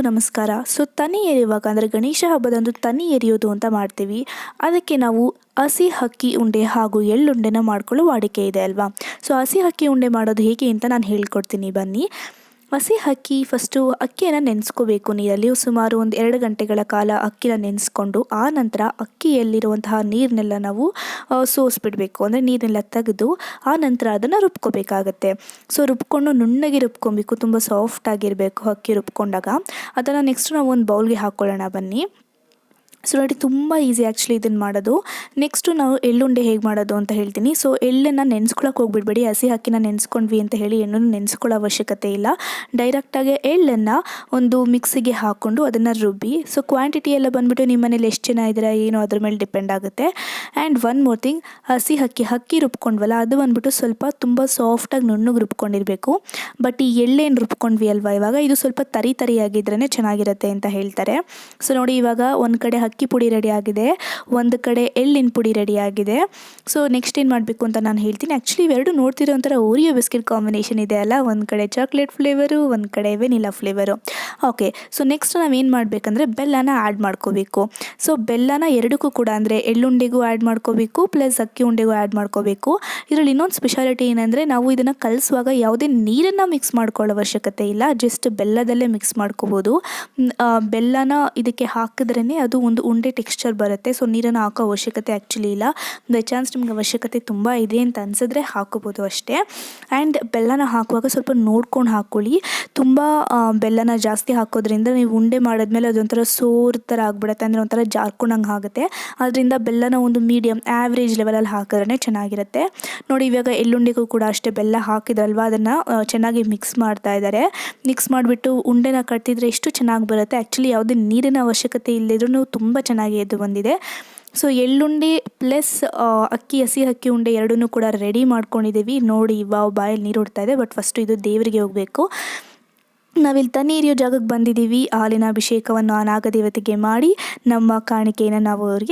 ನಮಸ್ಕಾರ. ಸೊ, ತನಿ ಎರೆಯುವಾಗ ಅಂದರೆ ಗಣೇಶ ಹಬ್ಬದಂದು ತನಿ ಎರೆಯೋದು ಅಂತ ಮಾಡ್ತೀವಿ. ಅದಕ್ಕೆ ನಾವು ಹಸಿ ಹಕ್ಕಿ ಉಂಡೆ ಹಾಗೂ ಎಳ್ಳುಂಡೆನ ಮಾಡ್ಕೊಳ್ಳೋ ವಾಡಿಕೆ ಇದೆ ಅಲ್ವಾ? ಸೊ, ಹಸಿ ಹಕ್ಕಿ ಉಂಡೆ ಮಾಡೋದು ಹೇಗೆ ಅಂತ ನಾನು ಹೇಳ್ಕೊಡ್ತೀನಿ ಬನ್ನಿ. ಹಸಿ ಅಕ್ಕಿ ಫಸ್ಟು ಅಕ್ಕಿಯನ್ನು ನೆನೆಸ್ಕೋಬೇಕು. ನೀರಲ್ಲಿ ಸುಮಾರು ಒಂದು ಎರಡು ಗಂಟೆಗಳ ಕಾಲ ಅಕ್ಕಿನ ನೆನೆಸ್ಕೊಂಡು, ಆ ನಂತರ ಅಕ್ಕಿಯಲ್ಲಿರುವಂತಹ ನೀರನ್ನೆಲ್ಲ ನಾವು ಸೋಸ್ಬಿಡಬೇಕು. ಅಂದರೆ ನೀರನ್ನೆಲ್ಲ ತೆಗೆದು, ಆ ನಂತರ ಅದನ್ನು ರುಬ್ಕೋಬೇಕಾಗತ್ತೆ. ಸೊ ರುಬ್ಕೊಂಡು ನುಣ್ಣಗೆ ರುಬ್ಕೊಬೇಕು. ತುಂಬ ಸಾಫ್ಟಾಗಿರಬೇಕು ಅಕ್ಕಿ ರುಬ್ಕೊಂಡಾಗ. ಅದನ್ನು ನೆಕ್ಸ್ಟ್ ನಾವು ಒಂದು ಬೌಲ್ಗೆ ಹಾಕ್ಕೊಳ್ಳೋಣ ಬನ್ನಿ. ಸೊ ನೋಡಿ, ತುಂಬ ಈಸಿ ಆ್ಯಕ್ಚುಲಿ ಇದನ್ನು ಮಾಡೋದು. ನೆಕ್ಸ್ಟು ನಾವು ಎಳ್ಳುಂಡೆ ಹೇಗೆ ಮಾಡೋದು ಅಂತ ಹೇಳ್ತೀನಿ. ಸೊ ಎಳ್ಳನ್ನು ನೆನೆಸ್ಕೊಳಕ್ಕೆ ಹೋಗ್ಬಿಡ್ಬೇಡಿ. ಹಸಿ ಹಾಕಿನ ನೆನೆಸ್ಕೊಂಡ್ವಿ ಅಂತ ಹೇಳಿ ಎಣ್ಣನ್ನು ನೆನೆಸ್ಕೊಳ್ಳೋ ಅವಶ್ಯಕತೆ ಇಲ್ಲ. ಡೈರೆಕ್ಟಾಗಿ ಎಳ್ಳನ್ನು ಒಂದು ಮಿಕ್ಸಿಗೆ ಹಾಕ್ಕೊಂಡು ಅದನ್ನು ರುಬ್ಬಿ. ಸೊ ಕ್ವಾಂಟಿಟಿ ಎಲ್ಲ ಬಂದುಬಿಟ್ಟು ನಿಮ್ಮ ಮನೇಲಿ ಎಷ್ಟು ಜನ ಇದ್ದೀರಾ, ಏನು ಅದ್ರ ಮೇಲೆ ಡಿಪೆಂಡ್ ಆಗುತ್ತೆ. ಆ್ಯಂಡ್ ಒನ್ ಮೋರ್ ಥಿಂಗ್ ಹಸಿ ಹಕ್ಕಿ ಹಕ್ಕಿ ರುಬ್ಕೊಂಡ್ವಲ್ಲ, ಅದು ಬಂದುಬಿಟ್ಟು ಸ್ವಲ್ಪ ತುಂಬ ಸಾಫ್ಟಾಗಿ ನುಣ್ಣಗೆ ರುಬ್ಕೊಂಡಿರಬೇಕು. ಬಟ್ ಈ ಎಳ್ಳೇನು ರುಬ್ಕೊಂಡ್ವಿ ಅಲ್ವಾ, ಇವಾಗ ಇದು ಸ್ವಲ್ಪ ತರಿ ತರಿಯಾಗಿದ್ರೇ ಚೆನ್ನಾಗಿರುತ್ತೆ ಅಂತ ಹೇಳ್ತಾರೆ. ಸೊ ನೋಡಿ, ಇವಾಗ ಒಂದು ಕಡೆ ಅಕ್ಕಿ ಪುಡಿ ರೆಡಿ ಆಗಿದೆ ಒಂದು ಕಡೆ ಎಳ್ಳಿನ ಪುಡಿ ರೆಡಿ ಆಗಿದೆ ಸೊ ನೆಕ್ಸ್ಟ್ ಏನು ಮಾಡಬೇಕು ಅಂತ ನಾನು ಹೇಳ್ತೀನಿ. ಆ್ಯಕ್ಚುಲಿ ಇವೆರಡು ನೋಡ್ತಿರೋ ಒಂಥರ ಓರಿಯೋ ಬಿಸ್ಕೆಟ್ ಕಾಂಬಿನೇಷನ್ ಇದೆ ಅಲ್ಲ? ಒಂದು ಕಡೆ ಚಾಕ್ಲೇಟ್ ಫ್ಲೇವರು ಒಂದು ಕಡೆ vanilla flavour okay so next ನಾವೇನು ಮಾಡಬೇಕಂದ್ರೆ ಬೆಲ್ಲನ ಆ್ಯಡ್ ಮಾಡ್ಕೋಬೇಕು. ಸೊ ಬೆಲ್ಲನ ಎರಡಕ್ಕೂ ಕೂಡ ಅಂದರೆ ಎಳ್ಳುಂಡೆಗೂ ಆ್ಯಡ್ ಮಾಡ್ಕೋಬೇಕು ಪ್ಲಸ್ ಅಕ್ಕಿ ಉಂಡೆಗೂ ಆ್ಯಡ್ ಮಾಡ್ಕೋಬೇಕು. ಇದರಲ್ಲಿ ಇನ್ನೊಂದು ಸ್ಪೆಷಾಲಿಟಿ ಏನಂದರೆ ನಾವು ಇದನ್ನು ಕಲಿಸುವಾಗ ಯಾವುದೇ ನೀರನ್ನು ಮಿಕ್ಸ್ ಮಾಡ್ಕೊಳ್ಳೋ ಅವಶ್ಯಕತೆ ಇಲ್ಲ. ಜಸ್ಟ್ ಬೆಲ್ಲದಲ್ಲೇ ಮಿಕ್ಸ್ ಮಾಡ್ಕೋಬೋದು. ಬೆಲ್ಲನ ಇದಕ್ಕೆ ಹಾಕಿದ್ರೇ ಅದು ಒಂದು ಉಂಡೆ ಟೆಕ್ಸ್ಚರ್ ಬರುತ್ತೆ. ಸೊ ನೀರನ್ನು ಹಾಕೋ ಅವಶ್ಯಕತೆ ಆ್ಯಕ್ಚುಲಿ ಇಲ್ಲ. ಬೈ ಚಾನ್ಸ್ ನಿಮ್ಗೆ ಅವಶ್ಯಕತೆ ತುಂಬ ಇದೆ ಅಂತ ಅನ್ಸಿದ್ರೆ ಹಾಕೋಬೋದು ಅಷ್ಟೇ. ಆ್ಯಂಡ್ ಬೆಲ್ಲನ ಹಾಕುವಾಗ ಸ್ವಲ್ಪ ನೋಡ್ಕೊಂಡು ಹಾಕ್ಕೊಳ್ಳಿ ತುಂಬ ಬೆಲ್ಲನ ಜಾಸ್ತಿ ಹಾಕೋದ್ರಿಂದ ನೀವು ಉಂಡೆ ಮಾಡಿದ್ಮೇಲೆ ಅದೊಂಥರ ಸೋರ್ ಥರ ಆಗ್ಬಿಡುತ್ತೆ. ಅಂದರೆ ಒಂಥರ ಜಾರ್ಕೊಂಡಂಗೆ ಆಗುತ್ತೆ. ಅದರಿಂದ ಬೆಲ್ಲನ ಒಂದು ಮೀಡಿಯಮ್ ಆ್ಯಾವ್ರೇಜ್ ಲೆವೆಲಲ್ಲಿ ಹಾಕಿದ್ರೆ ಚೆನ್ನಾಗಿರುತ್ತೆ. ನೋಡಿ, ಇವಾಗ ಎಳ್ಳುಂಡೆಗೂ ಕೂಡ ಅಷ್ಟೇ ಬೆಲ್ಲ ಹಾಕಿದ್ರಲ್ವ? ಅದನ್ನು ಚೆನ್ನಾಗಿ ಮಿಕ್ಸ್ ಮಾಡ್ತಾ ಇದ್ದಾರೆ ಮಿಕ್ಸ್ ಮಾಡಿಬಿಟ್ಟು ಉಂಡೆನ ಕಟ್ತಿದ್ರೆ ಎಷ್ಟು ಚೆನ್ನಾಗಿ ಬರುತ್ತೆ. ಆ್ಯಕ್ಚುಲಿ ಯಾವುದೇ ನೀರಿನ ಅವಶ್ಯಕತೆ ಇಲ್ಲದಿದ್ರೂ ತುಂಬ ಚೆನ್ನಾಗಿ ಎದ್ದು ಬಂದಿದೆ. ಸೊ ಎಳ್ಳುಂಡೆ ಪ್ಲಸ್ ಅಕ್ಕಿ, ಹಸಿ ಅಕ್ಕಿ ಉಂಡೆ ಎರಡನ್ನೂ ಕೂಡ ರೆಡಿ ಮಾಡ್ಕೊಂಡಿದ್ದೀವಿ. ನೋಡಿ, ವಾವ್, ಬಾಯಲ್ಲಿ ನೀರು ಉಡ್ತಾ ಇದೆ. ಬಟ್ ಫಸ್ಟು ಇದು ದೇವರಿಗೆ ಹೋಗಬೇಕು. ನಾವಿಲ್ಲಿ ತನ್ನಿ ಇರಿಯೋ ಜಾಗಕ್ಕೆ ಬಂದಿದ್ದೀವಿ. ಹಾಲಿನ ಅಭಿಷೇಕವನ್ನು ಆ ನಾಗದೇವತೆಗೆ ಮಾಡಿ ನಮ್ಮ ಕಾಣಿಕೆಯನ್ನು ನಾವು ಅವರಿಗೆ